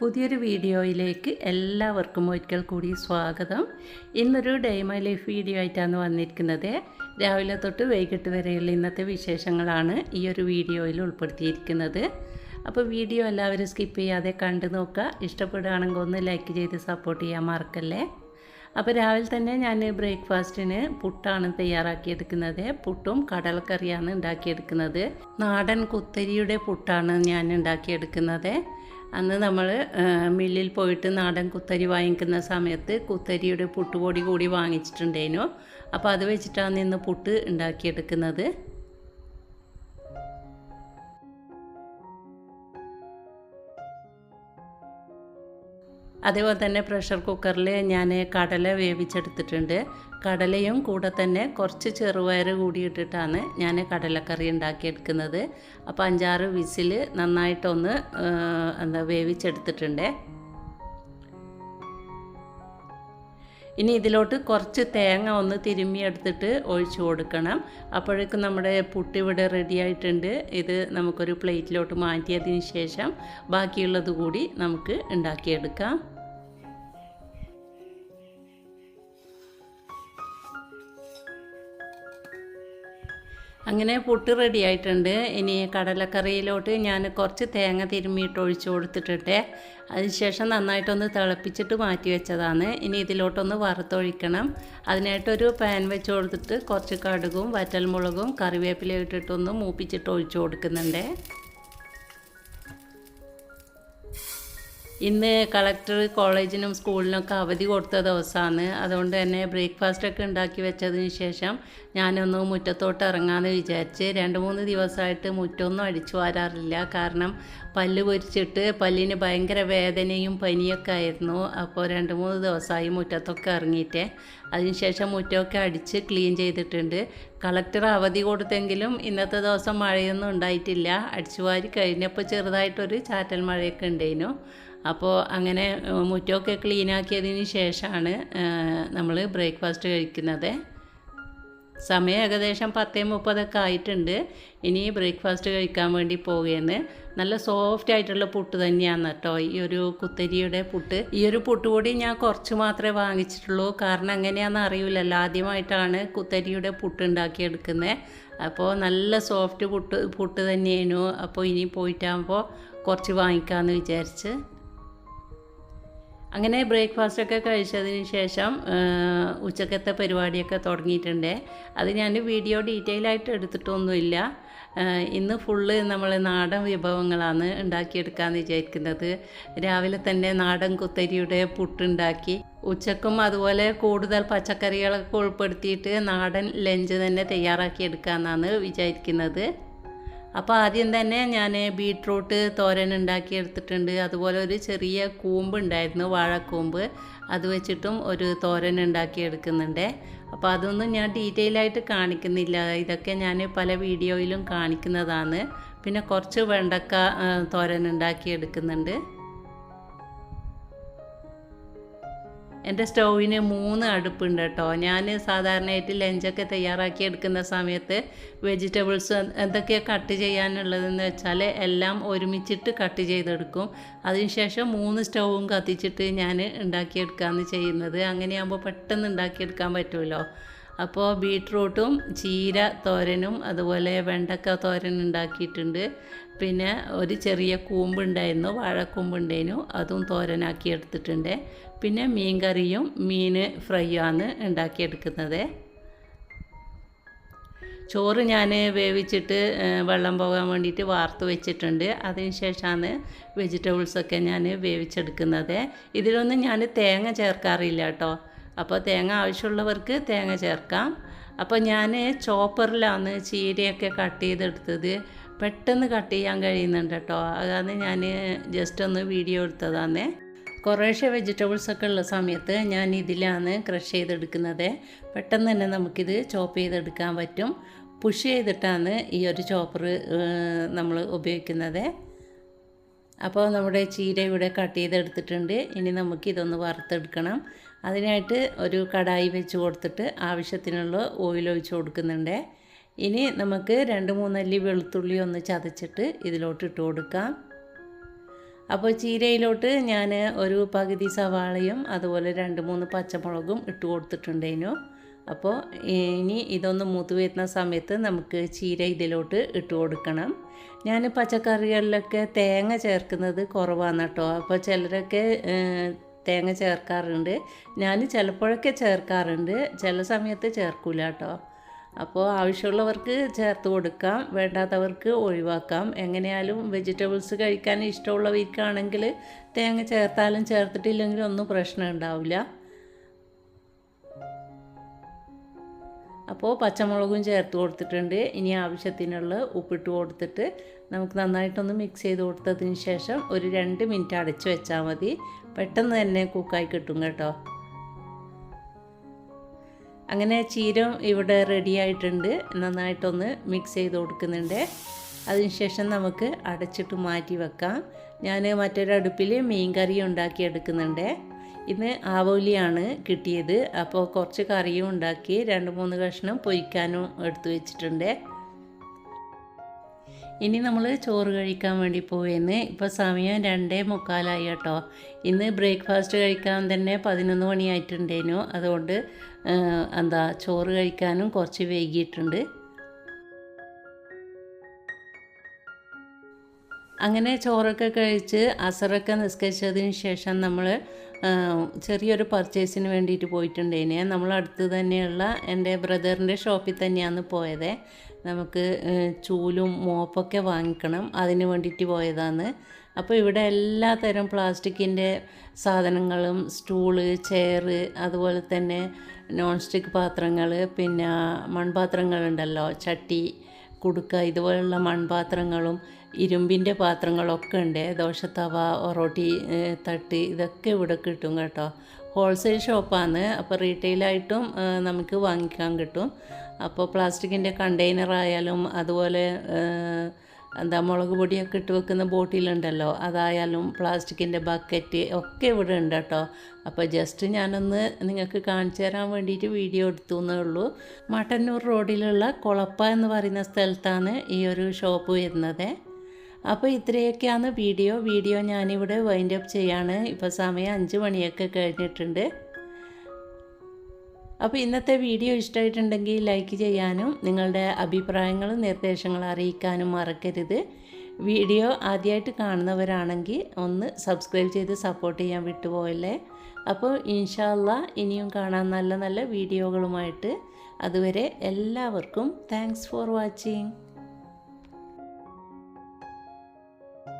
പുതിയൊരു വീഡിയോയിലേക്ക് എല്ലാവർക്കും ഒരിക്കൽ കൂടി സ്വാഗതം. ഇന്നൊരു ഡേ മൈ ലൈഫ് വീഡിയോ ആയിട്ടാണ് വന്നിരിക്കുന്നത്. രാവിലെ തൊട്ട് വൈകിട്ട് വരെയുള്ള ഇന്നത്തെ വിശേഷങ്ങളാണ് ഈ ഒരു വീഡിയോയിൽ ഉൾപ്പെടുത്തിയിരിക്കുന്നത്. അപ്പോൾ വീഡിയോ എല്ലാവരും സ്കിപ്പ് ചെയ്യാതെ കണ്ടു നോക്കുക. ഇഷ്ടപ്പെടുകയാണെങ്കിൽ ഒന്ന് ലൈക്ക് ചെയ്ത് സപ്പോർട്ട് ചെയ്യാൻ മറക്കല്ലേ? അപ്പോൾ രാവിലെ തന്നെ ഞാൻ ബ്രേക്ക്ഫാസ്റ്റിന് പുട്ടാണ് തയ്യാറാക്കിയെടുക്കുന്നത്. പുട്ടും കടലക്കറിയാണ് ഉണ്ടാക്കിയെടുക്കുന്നത്. നാടൻ കുത്തരിയുടെ പുട്ടാണ് ഞാൻ ഉണ്ടാക്കിയെടുക്കുന്നത്. അന്ന് നമ്മൾ മില്ലിൽ പോയിട്ട് നാടൻ കുത്തരി വാങ്ങിക്കുന്ന സമയത്ത് കുത്തരിയുടെ പുട്ടുപൊടി കൂടി വാങ്ങിച്ചിട്ടുണ്ടേനു അപ്പോൾ അത് വെച്ചിട്ടാണ് ഇന്ന് പുട്ട് ഉണ്ടാക്കിയെടുക്കുന്നത്. അതേപോലെ തന്നെ പ്രഷർ കുക്കറിൽ ഞാൻ കടല വേവിച്ചെടുത്തിട്ടുണ്ട്. കടലയും കൂടെ തന്നെ കുറച്ച് ചെറുപയർ കൂടി ഇട്ടിട്ടാണ് ഞാൻ കടലക്കറി ഉണ്ടാക്കിയെടുക്കുന്നത്. അപ്പോൾ അഞ്ചാറ് വിസിൽ നന്നായിട്ടൊന്ന് എന്താ വേവിച്ചെടുത്തിട്ടുണ്ട്. ഇനി ഇതിലോട്ട് കുറച്ച് തേങ്ങ ഒന്ന് തിരുമ്മി എടുത്തിട്ട് ഒഴിച്ചു കൊടുക്കണം. അപ്പോഴേക്കും നമ്മുടെ പുട്ടിവിടെ റെഡി ആയിട്ടുണ്ട്. ഇത് നമുക്കൊരു പ്ലേറ്റിലോട്ട് മാറ്റിയതിന് ശേഷം ബാക്കിയുള്ളത് കൂടി നമുക്ക് ഉണ്ടാക്കിയെടുക്കാം. അങ്ങനെ പുട്ട് റെഡി ആയിട്ടുണ്ട്. ഇനി കടലക്കറിയിലോട്ട് ഞാൻ കുറച്ച് തേങ്ങ തിരുമ്മിയിട്ട് ഒഴിച്ചു കൊടുത്തിട്ടുണ്ട് അതിനുശേഷം നന്നായിട്ടൊന്ന് തിളപ്പിച്ചിട്ട് മാറ്റി വെച്ചതാണ്. ഇനി ഇതിലോട്ടൊന്ന് വറുത്തൊഴിക്കണം. അതിനായിട്ടൊരു പാൻ വെച്ച് കൊടുത്തിട്ട് കുറച്ച് കടുകും വറ്റൽമുളകും കറിവേപ്പിലയും ഇട്ടിട്ടൊന്ന് മൂപ്പിച്ചിട്ട് ഒഴിച്ചു കൊടുക്കുന്നുണ്ട്. ഇന്ന് കളക്ടർ കോളേജിനും സ്കൂളിനൊക്കെ അവധി കൊടുത്ത ദിവസമാണ്. അതുകൊണ്ട് തന്നെ ബ്രേക്ക്ഫാസ്റ്റൊക്കെ ഉണ്ടാക്കി വെച്ചതിന് ശേഷം ഞാനൊന്ന് മുറ്റത്തോട്ട് ഇറങ്ങാമെന്ന് വിചാരിച്ച് രണ്ട് മൂന്ന് ദിവസമായിട്ട് മുറ്റമൊന്നും അടിച്ചു വരാറില്ല. കാരണം പല്ല് പൊരിച്ചിട്ട് പല്ലിന് ഭയങ്കര വേദനയും പനിയൊക്കെ ആയിരുന്നു. അപ്പോൾ രണ്ട് മൂന്ന് ദിവസമായി മുറ്റത്തൊക്കെ ഇറങ്ങിയിട്ട് അതിനുശേഷം മുറ്റമൊക്കെ അടിച്ച് ക്ലീൻ ചെയ്തിട്ടുണ്ട്. കളക്ടർ അവധി കൊടുത്തെങ്കിലും ഇന്നത്തെ ദിവസം മഴയൊന്നും ഉണ്ടായിട്ടില്ല. അടിച്ചു വാരി കഴിഞ്ഞപ്പോൾ ചെറുതായിട്ടൊരു ചാറ്റൽ മഴയൊക്കെ ഉണ്ടായിരുന്നു. അപ്പോൾ അങ്ങനെ മുറ്റമൊക്കെ ക്ലീനാക്കിയതിന് ശേഷമാണ് നമ്മൾ ബ്രേക്ക്ഫാസ്റ്റ് കഴിക്കുന്നത്. സമയം ഏകദേശം പത്തേ മുപ്പതൊക്കെ ആയിട്ടുണ്ട്. ഇനി ബ്രേക്ക്ഫാസ്റ്റ് കഴിക്കാൻ വേണ്ടി പോകുകയെന്ന് നല്ല സോഫ്റ്റ് ആയിട്ടുള്ള പുട്ട് തന്നെയാണ് കേട്ടോ. ഈ ഒരു കുത്തരിയുടെ പുട്ട്. ഈ ഒരു പുട്ട് കൂടി ഞാൻ കുറച്ച് മാത്രമേ വാങ്ങിച്ചിട്ടുള്ളൂ. കാരണം എങ്ങനെയാണെന്ന് അറിയില്ലല്ലോ ആദ്യമായിട്ടാണ് കുത്തരിയുടെ പുട്ട് ഉണ്ടാക്കിയെടുക്കുന്നത് അപ്പോൾ നല്ല സോഫ്റ്റ് പുട്ട് പുട്ട് തന്നെയായിരുന്നു. അപ്പോൾ ഇനി പോയിട്ടാകുമ്പോൾ കുറച്ച് വാങ്ങിക്കാമെന്ന് വിചാരിച്ച്. അങ്ങനെ ബ്രേക്ക്ഫാസ്റ്റൊക്കെ കഴിച്ചതിന് ശേഷം ഉച്ചക്കത്തെ പരിപാടിയൊക്കെ തുടങ്ങിയിട്ടുണ്ട്. അത് ഞാൻ വീഡിയോ ഡീറ്റെയിൽ ആയിട്ട് എടുത്തിട്ടൊന്നുമില്ല ഇന്ന് ഫുള്ള് നമ്മൾ നാടൻ വിഭവങ്ങളാണ് ഉണ്ടാക്കിയെടുക്കാമെന്ന് വിചാരിക്കുന്നത്. രാവിലെ തന്നെ നാടൻ കുത്തരിയുടെ പുട്ടുണ്ടാക്കി ഉച്ചക്കും അതുപോലെ കൂടുതൽ പച്ചക്കറികളൊക്കെ ഉൾപ്പെടുത്തിയിട്ട് നാടൻ ലഞ്ച് തന്നെ തയ്യാറാക്കിയെടുക്കാമെന്നാണ് വിചാരിക്കുന്നത്. അപ്പോൾ ആദ്യം തന്നെ ഞാൻ ബീട്രൂട്ട് തോരൻ ഉണ്ടാക്കി എടുത്തിട്ടുണ്ട്. അതുപോലെ ഒരു ചെറിയ കൂമ്പ് ഉണ്ടായിരുന്നു വാഴക്കൂമ്പ്. അത് വെച്ചിട്ടും ഒരു തോരൻ ഉണ്ടാക്കി എടുക്കുന്നുണ്ട്. അപ്പോൾ അതൊന്നും ഞാൻ ഡീറ്റെയിൽ ആയിട്ട് കാണിക്കുന്നില്ല. ഇതൊക്കെ ഞാൻ പല വീഡിയോയിലും കാണിക്കുന്നതാണ്. പിന്നെ കുറച്ച് വെണ്ടക്ക തോരൻ ഉണ്ടാക്കി എന്റെ സ്റ്റൗവിന് മൂന്ന് അടുപ്പുണ്ട് കേട്ടോ. ഞാൻ സാധാരണയായിട്ട് ലഞ്ചൊക്കെ തയ്യാറാക്കി എടുക്കുന്ന സമയത്ത് വെജിറ്റബിൾസ് എന്തൊക്കെയാണ് കട്ട് ചെയ്യാനുള്ളതെന്ന് വെച്ചാൽ എല്ലാം ഒരുമിച്ചിട്ട് കട്ട് ചെയ്തെടുക്കും. അതിനുശേഷം മൂന്ന് സ്റ്റൗവും കത്തിച്ചിട്ട് ഞാൻ ഉണ്ടാക്കിയെടുക്കുകയാണ് ചെയ്യുന്നത്. അങ്ങനെയാകുമ്പോൾ പെട്ടെന്ന് ഉണ്ടാക്കിയെടുക്കാൻ പറ്റുമല്ലോ അപ്പോൾ ബീട്രൂട്ടും ചീര തോരനും അതുപോലെ വെണ്ടക്ക തോരൻ ഉണ്ടാക്കിയിട്ടുണ്ട്. പിന്നെ ഒരു ചെറിയ കൂമ്പുണ്ടായിരുന്നു വാഴക്കൂമ്പുണ്ടായിരുന്നു അതും തോരനാക്കി എടുത്തിട്ടുണ്ട്. പിന്നെ മീൻ കറിയും മീൻ ഫ്രൈയുമാണ് ഉണ്ടാക്കിയെടുക്കുന്നത്. ചോറ് ഞാൻ വേവിച്ചിട്ട് വെള്ളം പോകാൻ വേണ്ടിയിട്ട് വാർത്ത് വെച്ചിട്ടുണ്ട്. അതിന് ശേഷമാണ് വെജിറ്റബിൾസൊക്കെ ഞാൻ വേവിച്ചെടുക്കുന്നത്. ഇതിലൊന്നും ഞാൻ തേങ്ങ ചേർക്കാറില്ല കേട്ടോ. അപ്പോൾ തേങ്ങ ആവശ്യമുള്ളവർക്ക് തേങ്ങ ചേർക്കാം. അപ്പോൾ ഞാൻ ചോപ്പറിലാണ് ചീരയൊക്കെ കട്ട് ചെയ്തെടുത്തത്. പെട്ടെന്ന് കട്ട് ചെയ്യാൻ കഴിയുന്നുണ്ട് കേട്ടോ. അതാണ് ഞാൻ ജസ്റ്റ് ഒന്ന് വീഡിയോ എടുത്തതാണ് കുറേശ്ശെ വെജിറ്റബിൾസ് ഒക്കെ ഉള്ള സമയത്ത് ഞാൻ ഇതിലാണ് ക്രഷ് ചെയ്തെടുക്കുന്നത്. പെട്ടെന്ന് തന്നെ നമുക്കിത് ചോപ്പ് ചെയ്തെടുക്കാൻ പറ്റും. പുഷ് ചെയ്തിട്ടാണ് ഈ ഒരു ചോപ്പർ നമ്മൾ ഉപയോഗിക്കുന്നത്. അപ്പോൾ നമ്മുടെ ചീര ഇവിടെ കട്ട് ചെയ്തെടുത്തിട്ടുണ്ട്. ഇനി നമുക്ക് ഇതൊന്ന് വറുത്തെടുക്കണം. അതിനായിട്ട് ഒരു കടായി വെച്ച് കൊടുത്തിട്ട് ആവശ്യത്തിനുള്ള ഓയിൽ ഒഴിച്ച് കൊടുക്കുന്നുണ്ട്. ഇനി നമുക്ക് രണ്ട് മൂന്നല്ലി വെളുത്തുള്ളി ഒന്ന് ചതച്ചിട്ട് ഇതിലോട്ട് ഇട്ട് കൊടുക്കാം. അപ്പോൾ ചീരയിലോട്ട് ഞാൻ ഒരു പകുതി സവാളയും അതുപോലെ രണ്ട് മൂന്ന് പച്ചമുളകും ഇട്ട് കൊടുത്തിട്ടുണ്ടേനു. അപ്പോൾ ഇനി ഇതൊന്ന് മൂത്ത് വരുന്ന സമയത്ത് നമുക്ക് ചീര ഇതിലോട്ട് ഇട്ട് കൊടുക്കണം. ഞാൻ പച്ചക്കറികളിലൊക്കെ തേങ്ങ ചേർക്കുന്നത് കുറവാണ് കേട്ടോ. അപ്പോൾ ചിലരൊക്കെ തേങ്ങ ചേർക്കാറുണ്ട്. ഞാൻ ചിലപ്പോഴൊക്കെ ചേർക്കാറുണ്ട്. ചില സമയത്ത് ചേർക്കൂല കേട്ടോ. അപ്പോൾ ആവശ്യമുള്ളവർക്ക് ചേർത്ത് കൊടുക്കാം വേണ്ടാത്തവർക്ക് ഒഴിവാക്കാം. എങ്ങനെയാലും വെജിറ്റബിൾസ് കഴിക്കാൻ ഇഷ്ടമുള്ളവർക്കാണെങ്കിൽ തേങ്ങ ചേർത്താലും ചേർത്തിട്ടില്ലെങ്കിലും ഒന്നും പ്രശ്നം ഉണ്ടാവില്ല. അപ്പോൾ പച്ചമുളകും ചേർത്ത് കൊടുത്തിട്ടുണ്ട്. ഇനി ആവശ്യത്തിനുള്ള ഉപ്പിട്ട് കൊടുത്തിട്ട് നമുക്ക് നന്നായിട്ടൊന്ന് മിക്സ് ചെയ്ത് കൊടുത്തതിന് ശേഷം ഒരു രണ്ട് മിനിറ്റ് അടച്ചു വെച്ചാൽ മതി. പെട്ടെന്ന് തന്നെ കുക്കായി കിട്ടും കേട്ടോ. അങ്ങനെ ചീര ഇവിടെ റെഡി ആയിട്ടുണ്ട്. നന്നായിട്ടൊന്ന് മിക്സ് ചെയ്ത് കൊടുക്കുന്നുണ്ട്. അതിനുശേഷം നമുക്ക് അടച്ചിട്ട് മാറ്റി വെക്കാം. ഞാൻ മറ്റൊരടുപ്പിൽ മീൻ കറി ഉണ്ടാക്കി എടുക്കുന്നുണ്ട്. ഇന്ന് ആവോലിയാണ് കിട്ടിയത്. അപ്പോൾ കുറച്ച് കറിയും ഉണ്ടാക്കി രണ്ട് മൂന്ന് കഷ്ണം പൊയ്ക്കാനും എടുത്തു വെച്ചിട്ടുണ്ട്. ഇനി നമ്മൾ ചോറ് കഴിക്കാൻ വേണ്ടി പോവുകയെന്ന് ഇപ്പോൾ സമയം രണ്ടേ മുക്കാലായി കേട്ടോ. ഇന്ന് ബ്രേക്ക്ഫാസ്റ്റ് കഴിക്കാൻ തന്നെ പതിനൊന്ന് മണിയായിട്ടുണ്ടേനു. അതുകൊണ്ട് എന്താ ചോറ് കഴിക്കാനും കുറച്ച് വൈകിയിട്ടുണ്ട്. അങ്ങനെ ചോറൊക്കെ കഴിച്ച് അസറൊക്കെ നിസ്കരിച്ചതിന് ശേഷം നമ്മൾ ചെറിയൊരു പർച്ചേസിന് വേണ്ടിയിട്ട് പോയിട്ടുണ്ടേനെ. നമ്മൾ അടുത്ത് തന്നെയുള്ള എന്റെ ബ്രദറിന്റെ ഷോപ്പിൽ തന്നെയാണ് പോയത്. നമുക്ക് ചൂലും മോപ്പൊക്കെ വാങ്ങിക്കണം. അതിന് വേണ്ടിയിട്ട് പോയതാണ്. അപ്പോൾ ഇവിടെ എല്ലാ തരം പ്ലാസ്റ്റിക്കിന്റെ സാധനങ്ങളും സ്റ്റൂൾ ചെയറ് അതുപോലെ തന്നെ നോൺ സ്റ്റിക്ക് പാത്രങ്ങൾ പിന്നെ മൺപാത്രങ്ങളുണ്ടല്ലോ ചട്ടി കുടുക്ക ഇതുപോലുള്ള മൺപാത്രങ്ങളും ഇരുമ്പിന്റെ പാത്രങ്ങളൊക്കെ ഉണ്ട്. ദോശത്തവ ഒറോട്ടി തട്ട് ഇതൊക്കെ ഇവിടെ കിട്ടും കേട്ടോ. ഹോൾസെയിൽ ഷോപ്പാണ്. അപ്പോൾ റീറ്റെയിലായിട്ടും നമുക്ക് വാങ്ങിക്കാൻ കിട്ടും. അപ്പോൾ പ്ലാസ്റ്റിക്കിന്റെ കണ്ടെയ്നർ ആയാലും അതുപോലെ എന്താ മുളക് പൊടിയൊക്കെ ഇട്ട് വെക്കുന്ന ബോട്ടിലുണ്ടല്ലോ അതായാലും പ്ലാസ്റ്റിക്കിന്റെ ബക്കറ്റ് ഒക്കെ ഇവിടെ ഉണ്ട് കേട്ടോ. അപ്പോൾ ജസ്റ്റ് ഞാനൊന്ന് നിങ്ങൾക്ക് കാണിച്ചു തരാൻ വേണ്ടിയിട്ട് വീഡിയോ എടുത്തു എന്നേ ഉള്ളൂ. മട്ടന്നൂർ റോഡിലുള്ള കുളപ്പ എന്ന് പറയുന്ന സ്ഥലത്താണ് ഈ ഒരു ഷോപ്പ് വരുന്നത്. അപ്പോൾ ഇത്രയൊക്കെയാണ് വീഡിയോ. വീഡിയോ ഞാനിവിടെ വൈൻഡ് അപ്പ് ചെയ്യാണ്. ഇപ്പോൾ സമയം അഞ്ച് മണിയൊക്കെ കഴിഞ്ഞിട്ടുണ്ട്. അപ്പോൾ ഇന്നത്തെ വീഡിയോ ഇഷ്ടമായിട്ടുണ്ടെങ്കിൽ ലൈക്ക് ചെയ്യാനും നിങ്ങളുടെ അഭിപ്രായങ്ങളും നിർദ്ദേശങ്ങളും അറിയിക്കാനും മറക്കരുത്. വീഡിയോ ആദ്യമായിട്ട് കാണുന്നവരാണെങ്കിൽ ഒന്ന് സബ്സ്ക്രൈബ് ചെയ്ത് സപ്പോർട്ട് ചെയ്യാൻ വിട്ടുപോയല്ലേ? അപ്പോൾ ഇൻഷാല്ല ഇനിയും കാണാൻ നല്ല നല്ല വീഡിയോകളുമായിട്ട്. അതുവരെ എല്ലാവർക്കും താങ്ക്സ് ഫോർ വാച്ചിങ്